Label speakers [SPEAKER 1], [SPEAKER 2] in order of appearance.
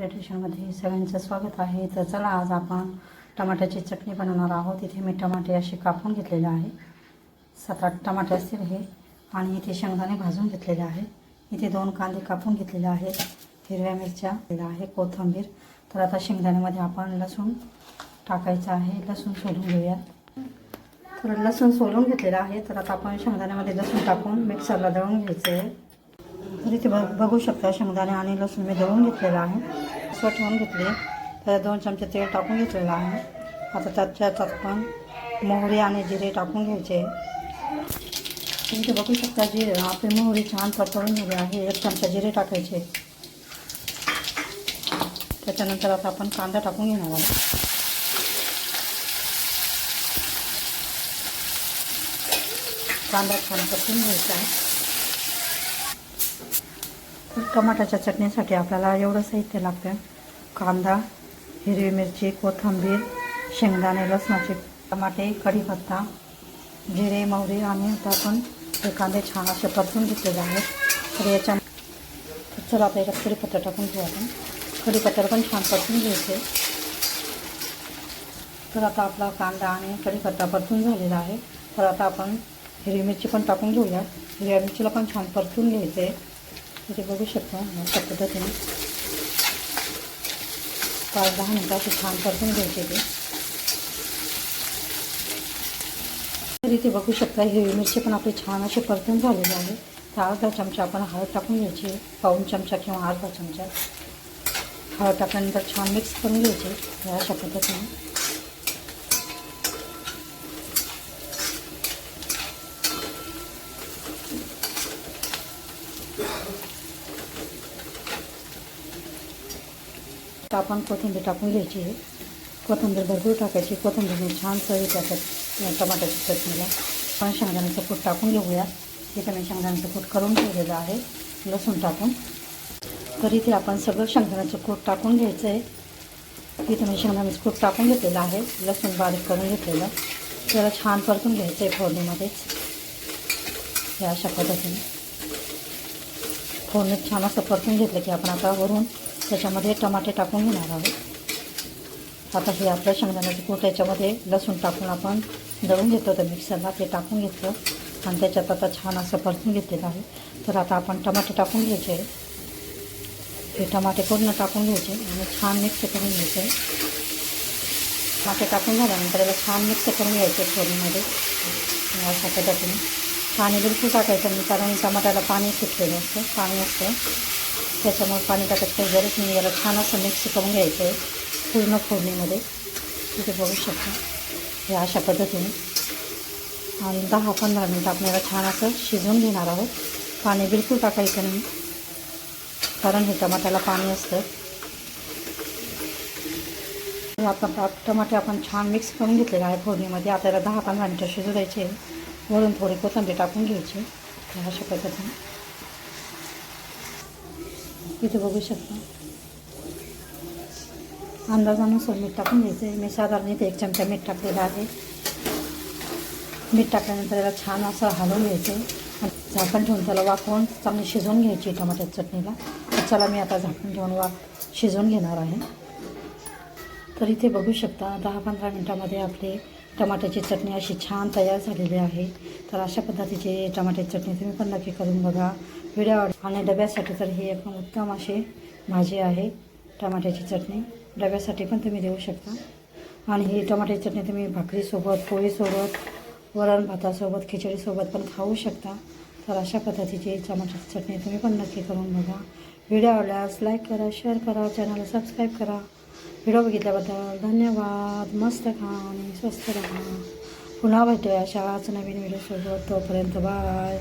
[SPEAKER 1] क्रिएटेशनमध्ये सगळ्यांचं स्वागत आहे. तर चला आज आपण टमाट्याची चटणी बनवणार आहोत. इथे मी टमाटे असे कापून घेतलेले आहे. सात आठ टमाटे असतील हे. आणि इथे शेंगदाणे भाजून घेतलेले आहे. इथे दोन कांदे कापून घेतलेले आहेत. हिरव्या मिरच्या आहे. कोथिंबीर. तर आता शेंगदाण्यामध्ये आपण लसूण टाकायचं आहे. लसूण सोलून घेऊयात. तर लसूण सोलून घेतलेलं आहे. तर आता आपण शेंगदाण्यामध्ये लसूण टाकून मिक्सरला दळून घ्यायचं आहे. तर बघू शकता शेंगदाणे आणि लसूण मी दळून घेतलेलं आहे त्यात दोन चमचे तेल टाकून आपण मोहरी आणि जिरे टाकून घ्यायचे बघू शकता जिरे आपली मोहरी छान परतवून आहे एक चमचा जिरे टाकायचे त्याच्यानंतर आता आपण कांदा टाकून घेणार आहोत. कांदा छान परतून घ्यायचा तर टमाटाच्या चटणीसाठी आपल्याला एवढं साहित्य लागतं. कांदा हिरवी मिरची कोथिंबीर शेंगदाणे लसणाचे टमाटे कढीपत्ता जिरे मोहरी आणि आता आपण हे कांदे छान असे परतून घेतलेले आहेत. तर याच्या चला आता याच्यात कढीपत्ता टाकून घेऊ आपण. कढीपत्त्याला पण छान परतून घ्यायचे. तर आता आपला कांदा आणि कढीपत्ता परतून झालेला आहे. तर आता आपण हिरवी मिरची पण टाकून घेऊया. हिरव्या मिरचीला पण छान परतून घ्यायचे. इथे बघू शकता अशा पद्धतीने. पाच दहा मिनटं छान परतून घ्यायचे ते. तर इथे शकता हिरवी मिरची आपली छान असे परतून झालेले तर अर्धा चमचा आपण हळद टाकून घ्यायची, पाऊन चमचा किंवा अर्धा चमचा. हळद टाकल्यानंतर छान मिक्स अशा पद्धतीने. आता आपण कोथिंबीर टाकून घ्यायची आहे. कोथिंबीर भरपूर टाकायची. कोथिंबीर छान चव त्याच्यात टमाट्याची चटणीला. पण शेंगदाण्याचं कूट टाकून घेऊया. इथे मी शेंगदाण्याचं कूट करून ठेवलेलं आहे. लसूण टाकून. तर इथे आपण सगळं शेंगदाण्याचं कूट टाकून घ्यायचं आहे. इथे मी शेंगदाण्याचं कूट टाकून घेतलेलं आहे. लसूण बारीक करून घेतलेलं. त्याला छान परतून घ्यायचं आहे फोडणीमध्येच. या अशा पद्धतीने. फोडणीत छान असं परतून घेतलं की आपण आता वरून त्याच्यामध्ये टमाटे टाकून घेणार आहोत. आता हे आपलं शेंगदाण्याचं कूट याच्यामध्ये लसूण टाकून आपण दळून घेतो तर मिक्सरला ते टाकून घेतलं. आणि त्याच्यात आता छान असं परतून घेतलेलं आहे. तर आता आपण टमाटे टाकून घ्यायचे. हे टमाटे पूर्ण टाकून घ्यायचे आणि छान मिक्स करून घ्यायचे. टमाटे टाकून झाल्यानंतर याला छान मिक्स करून घ्यायचे फोडणीमध्ये. अशा पद्धतीने. पाणी बिलकुल टाकायचं नाही कारण टमाट्याला पाणी सुटलेलं असतं पाणी असतं. त्याच्यामुळे पाणी टाकायचं काही गरज नाही याला छान असं मिक्स करून घ्यायचं आहे पूर्ण फोडणीमध्ये. तिथे बघू शकता हे अशा पद्धतीने. आणि दहा पंधरा मिनटं आपण याला छान असं शिजवून घेणार आहोत. पाणी बिलकुल टाकायचं नाही कारण हे टमाट्याला पाणी असतं. आपण टमाटे आपण छान मिक्स करून घेतलेले आहे फोडणीमध्ये. आता याला दहा पंधरा मिनटं शिजू द्यायचे वरून थोडी कोथंबीर टाकून घ्यायची. अशा पद्धतीने. इथे बघू शकता. अंदाजानुसार मीठ टाकून घ्यायचं आहे. मी साधारण इथे एक चमचा मीठ टाकलेला आहे. मीठ टाकल्यानंतर याला छान असं हलवून घ्यायचं आहे. झाकण ठेवून त्याला वाफवून चांगली शिजवून घ्यायची टमाट्याच्या चटणीला. तर चला मी आता झाकण ठेवून वा शिजवून घेणार आहे. तर इथे बघू शकता दहा पंधरा मिनटामध्ये आपले टमाट्याची चटणी अशी छान तयार झालेली आहे. तर अशा पद्धतीची टमाट्याची चटणी तुम्ही पण नक्की करून बघा. व्हिडिओ आणि डब्यासाठी तर ही एकदम उत्तम अशी भाजी आहे टमाट्याची चटणी. डब्यासाठी पण तुम्ही देऊ शकता. आणि ही टमाट्याची चटणी तुम्ही भाकरीसोबत पोळीसोबत वरण भातासोबत खिचडीसोबत पण खाऊ शकता. तर अशा पद्धतीची टमाट्याची चटणी तुम्ही पण नक्की करून बघा. व्हिडिओ आवडल्यास लाईक करा शेअर करा चॅनलला सबस्क्राईब करा. व्हिडिओ बघितल्याबद्दल धन्यवाद. मस्त खा आणि स्वस्त राहा पुन्हा भेटूया अशाच नवीन व्हिडिओसोबत तोपर्यंत बाय